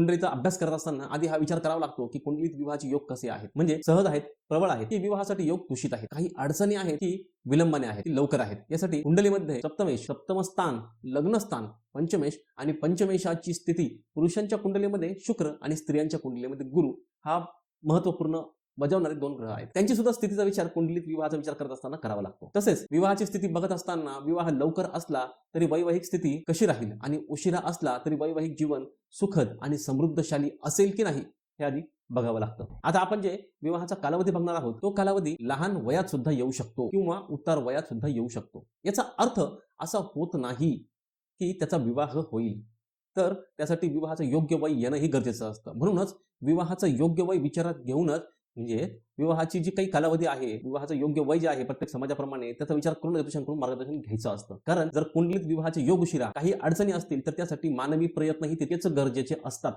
कुंडलीचा अभ्यास करत असताना आधी हा विचार करावा लागतो की कुंडलीत विवाहाचे योग कसे आहेत? म्हणजे सहज आहेत प्रबळ आहेत की विवाहासाठी योग दूषित आहेत? काही अडचणी आहेत की विलंबाने आहेत ती लवकर आहेत? यासाठी कुंडलीमध्ये सप्तमेश सप्तम स्थान लग्न स्थान पंचमेश आणि पंचमेशाची स्थिती पुरुषांच्या कुंडलीमध्ये शुक्र आणि स्त्रियांच्या कुंडलीमध्ये गुरु हा महत्त्वपूर्ण बजावणारे दोन ग्रह आहेत. त्यांची सुद्धा स्थितीचा विचार कुंडलीत विवाहाचा विचार करत असताना करावा लागतो. तसेच विवाहाची स्थिती बघत असताना विवाह लवकर असला तरी वैवाहिक स्थिती कशी राहील आणि उशिरा असला तरी वैवाहिक जीवन सुखद आणि समृद्धशाली असेल की नाही हे आधी बघावं लागतं. आता आपण जे विवाहाचा कालावधी बघणार आहोत तो कालावधी लहान वयात सुद्धा येऊ शकतो किंवा उतार वयात सुद्धा येऊ शकतो. याचा अर्थ असा होत नाही की त्याचा विवाह होईल. तर त्यासाठी विवाहाचं योग्य वय येणं हे गरजेचं असतं. म्हणूनच विवाहाचं योग्य वय विचारात घेऊनच म्हणजे विवाहाची जी काही कालावधी आहे विवाहाचं योग्य वय जे आहे प्रत्येक समाजाप्रमाणे त्याचा विचार करून ज्योतिषांकडून मार्गदर्शन घ्यायचं असतं. कारण जर कुंडलीत विवाहाचे योग उशिरा काही अडचणी असतील तर त्यासाठी मानवी प्रयत्नही तितकेच गरजेचे असतात.